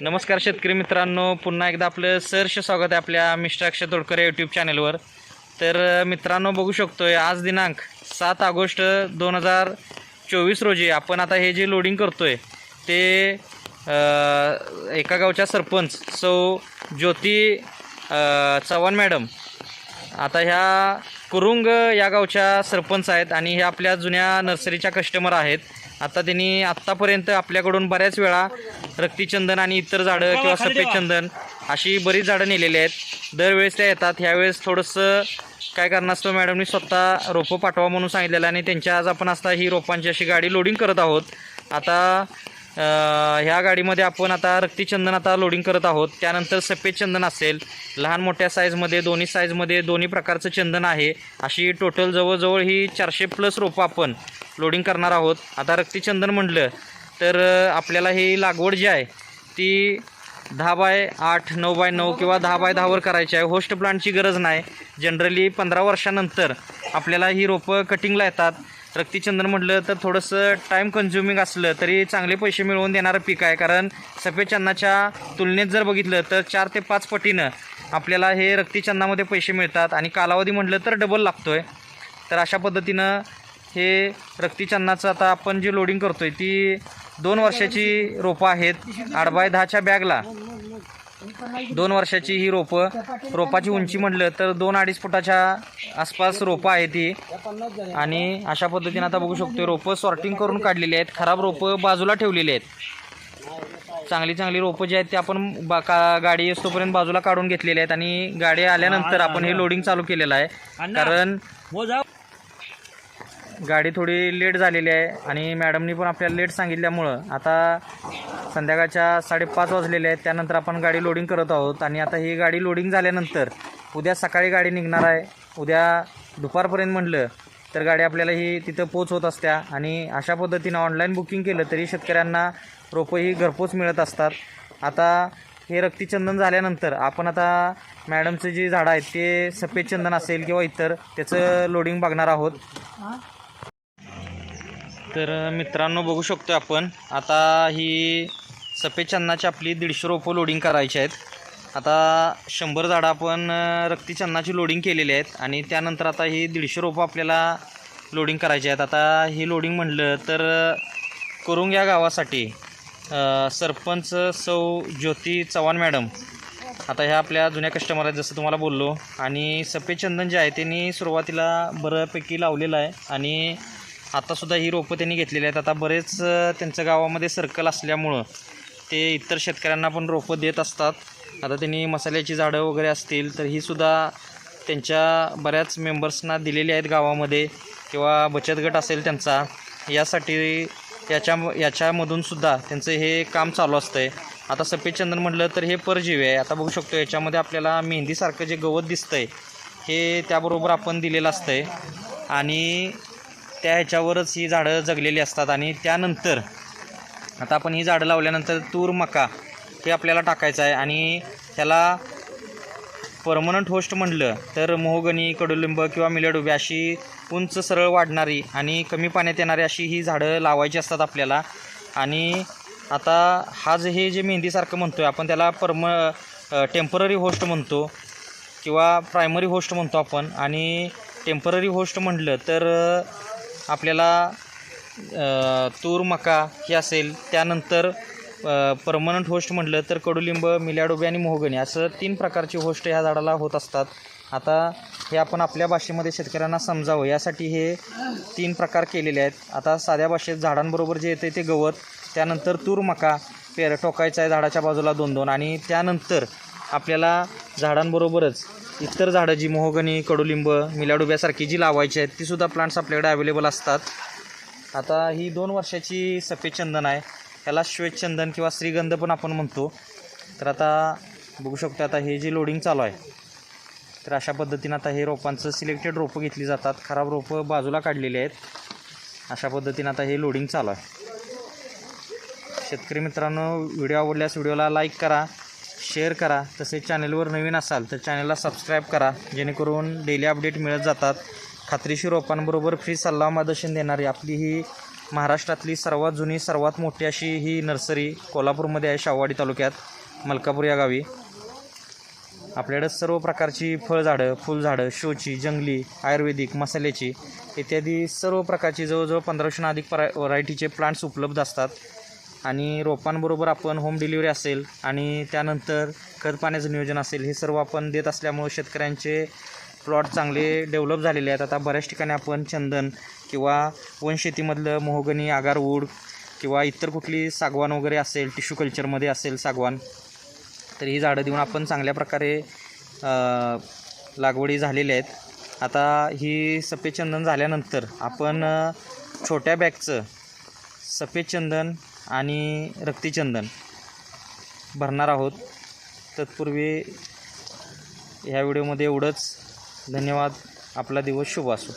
नमस्कार शेतकरी मित्रांनो पुन्हा एकदा आपलं सहर्ष स्वागत आहे आपल्या मिस्टर अक्षय तोडकर यूट्यूब चॅनलवर तर मित्रांनो बघू शकतोय आज दिनांक सात ऑगस्ट दोन हजार चोवीस रोजी आपण आता हे जे लोडिंग करतोय ते एका गावच्या सरपंच सौ ज्योती चव्हाण मॅडम आता ह्या कुरुंग या गावच्या सरपंच आहेत आणि ह्या आपल्या जुन्या नर्सरीच्या कस्टमर आहेत. आता त्यांनी आत्तापर्यंत आपल्याकडून बऱ्याच वेळा रक्तीचंदन आणि इतर झाडं किंवा सफेद चंदन अशी बरीच झाडं नेलेली आहेत. दरवेळेस त्या येतात. ह्यावेळेस थोडंसं काय कारणास्तव मॅडमनी स्वतः रोपं पाठवा म्हणून सांगितलेलं आणि त्यांच्या आज आपण आता ही रोपांची अशी गाडी लोडिंग करत आहोत. आता ह्या गाडीमध्ये आपण आता रक्तीचंदन आता लोडिंग करत आहोत. त्यानंतर सफेद चंदन असेल लहान मोठ्या साईजमध्ये दोन्ही साईजमध्ये दोन्ही प्रकारचं चंदन आहे. अशी टोटल जवळजवळ ही चारशे प्लस रोपं आपण लोडिंग करणार आहोत. आता रक्तीचंदन म्हटलं तर आपल्याला ही लागवड जी आहे ती दहा बाय आठ नऊ बाय नऊ किंवा दहा बाय दहावर करायची आहे. होस्ट प्लांटची गरज नाही. जनरली पंधरा वर्षानंतर आपल्याला ही रोपं कटिंगला येतात. रक्तीचंदन म्हटलं तर थोडंसं टाईम कन्झ्युमिंग असलं तरी चांगले पैसे मिळवून देणारं पीक आहे. कारण सफेद तुलनेत जर बघितलं तर चार ते पाच पटीनं आपल्याला हे रक्तीचंदामध्ये पैसे मिळतात. आणि कालावधी म्हटलं तर डबल लागतो आहे तर अशा पद्धतीनं हे रक्तीचंदाचं आता आपण जी लोडिंग करतो आहे ती दोन वर्षाची रोपं आहेत. आठ बाय दहाच्या बॅगला दोन वर्षाची ही रोपं रोपाची उंची म्हटलं तर दोन अडीच फुटाच्या आसपास रोपं आहे ती आणि अशा पद्धतीने आता बघू शकतो रोपं सॉर्टिंग करून काढलेली आहेत. खराब रोपं बाजूला ठेवलेली आहेत. चांगली चांगली रोपं जी आहेत ते आपण बा का गाडी असतोपर्यंत बाजूला काढून घेतलेली आहेत. आणि गाडी आल्यानंतर आपण हे लोडिंग चालू केलेलं आहे. कारण गाडी थोडी लेट झालेली आहे आणि मॅडमनी पण आपल्याला लेट सांगितल्यामुळं आता संध्याकाळच्या साडेपाच वाजलेले आहेत. त्यानंतर आपण गाडी लोडिंग करत आहोत आणि आता ही गाडी लोडिंग झाल्यानंतर उद्या सकाळी गाडी निघणार आहे. उद्या दुपारपर्यंत म्हटलं तर गाडी आपल्याला ही तिथं पोच होत असत्या आणि अशा पद्धतीनं ऑनलाईन बुकिंग केलं तरी शेतकऱ्यांना रोपं ही घरपोच मिळत असतात. आता हे रक्तीचंदन झाल्यानंतर आपण आता मॅडमचं जी झाडं आहेत ते सफेद चंदन असेल किंवा इतर त्याचं लोडिंग बघणार आहोत. तर मित्रांनो बघू शकतो आपण. आता ही सफेद चन्नाची आपली दीडशे रोपं लोडिंग करायची आहेत. आता शंभर झाडं आपण अ, रक्ती चन्नाची लोडिंग केलेली आहेत आणि त्यानंतर आता ही दीडशे रोपं आपल्याला लोडिंग करायची आहेत. आता ही लोडिंग म्हटलं तर करून या गावासाठी सरपंच सौ ज्योती चव्हाण मॅडम. आता ह्या आपल्या जुन्या कस्टमर आहेत जसं तुम्हाला बोललो. आणि सफेद चंदन जे आहे त्यांनी सुरुवातीला बऱ्यापैकी लावलेलं आहे. आणि आतासुद्धा ही रोपं त्यांनी घेतलेली आहेत. आता बरेच त्यांचं त्यांच्या गावामध्ये सर्कल असल्यामुळं ते इतर शेतकऱ्यांना पण रोपं देत असतात. आता त्यांनी मसाल्याची झाडं वगैरे असतील तर ही सुद्धा त्यांच्या बऱ्याच मेंबर्सना दिलेली आहेत गावामध्ये. किंवा बचत गट असेल त्यांचा यासाठी याच्या याच्यामधून सुद्धा त्यांचं हे काम चालू असतं आहे आता सफेदचंदन म्हटलं तर हे परजीवी आहे. आता बघू शकतो याच्यामध्ये आपल्याला मेहंदीसारखं जे गवत दिसतं आहे हे त्याबरोबर आपण दिलेलं असतं आहे आणि त्या ह्याच्यावरच ही झाडं जगलेली असतात आणि त्यानंतर आता आपण ही झाडं लावल्यानंतर तूर मका हे आपल्याला टाकायचं आहे आणि त्याला परमनंट होस्ट म्हटलं तर मोहगणी कडुलिंब किंवा मिलडुबी अशी उंच सरळ वाढणारी आणि कमी पाण्यात येणारी अशी ही झाडं लावायची असतात आपल्याला. आणि आता हा जे हे जे मेहंदीसारखं म्हणतो आहे आपण त्याला परम टेंपररी होस्ट म्हणतो किंवा प्रायमरी होस्ट म्हणतो आपण. आणि टेंपररी होस्ट म्हटलं तर आपल्याला तूर मका हे असेल त्यानंतर परमनंट होस्ट म्हटलं तर कडुलिंब मिल्याडोबी आणि मोहगणी असं तीन प्रकारचे होस्ट ह्या झाडाला होत असतात. आता हे आपण आपल्या भाषेमध्ये शेतकऱ्यांना समजावं. यासाठी हे तीन प्रकार केलेले आहेत. आता साध्या भाषेत झाडांबरोबर जे येते ते गवत त्यानंतर तूर मका पेर टोकायचा आहे झाडाच्या बाजूला दोन दोन आणि त्यानंतर आपल्याला झाडांबरोबरच इतर झाडं जी मोहगणी कडुलिंब मिलाडुब्यासारखी जी लावायची आहेत तीसुद्धा प्लांट्स आपल्याकडे अवेलेबल असतात. आता ही दोन वर्षाची सफेद चंदन आहे. ह्याला श्वेतचंदन किंवा श्रीगंध पण आपण म्हणतो. तर आता बघू शकतो आता हे जे लोडिंग चालू आहे तर अशा पद्धतीनं आता हे रोपांचं सिलेक्टेड रोपं घेतली जातात. खराब रोपं बाजूला काढलेली आहेत. अशा पद्धतीनं आता हे लोडिंग चालू आहे. शेतकरी मित्रांनो व्हिडिओ आवडल्यास व्हिडिओला लाईक करा. शेअर करा. तसेच चॅनेलवर नवीन असाल तर चॅनेलला सबस्क्राईब करा. जेणेकरून डेली अपडेट मिळत जातात. खात्रीशीर रोपांबरोबर फ्री सल्ला मार्गदर्शन देणारी आपली ही महाराष्ट्रातली सर्वात जुनी सर्वात मोठी अशी ही नर्सरी कोल्हापूरमध्ये आहे शाहवाडी तालुक्यात मलकापूर या गावी. आपल्याकडं सर्व प्रकारची फळझाडं फुलझाडं शोची जंगली आयुर्वेदिक मसाल्याची इत्यादी सर्व प्रकारची जवळजवळ पंधराशेहून अधिक परा व्हरायटीचे प्लांट्स उपलब्ध असतात. आणि रोपांबरोबर आपण होम डिलिव्हरी असेल आणि त्यानंतर खत पाण्याचं नियोजन असेल हे सर्व आपण देत असल्यामुळे शेतकऱ्यांचे प्लॉट चांगले डेव्हलप झालेले आहेत. आता बऱ्याच ठिकाणी आपण चंदन किंवा वनशेतीमधलं मोहगणी आगारवूड किंवा इतर कुठली सागवान वगैरे असेल टिश्यू कल्चरमध्ये असेल सागवान तर ही झाडं देऊन आपण चांगल्या प्रकारे लागवडी झालेल्या आहेत. आता ही सफेद चंदन झाल्यानंतर आपण छोट्या बॅगचं सफेद चंदन आणि रक्तीचंदन भरणार आहोत. तत्पूर्वी ह्या व्हिडिओमध्ये एवढंच. धन्यवाद. आपला दिवस शुभ असो.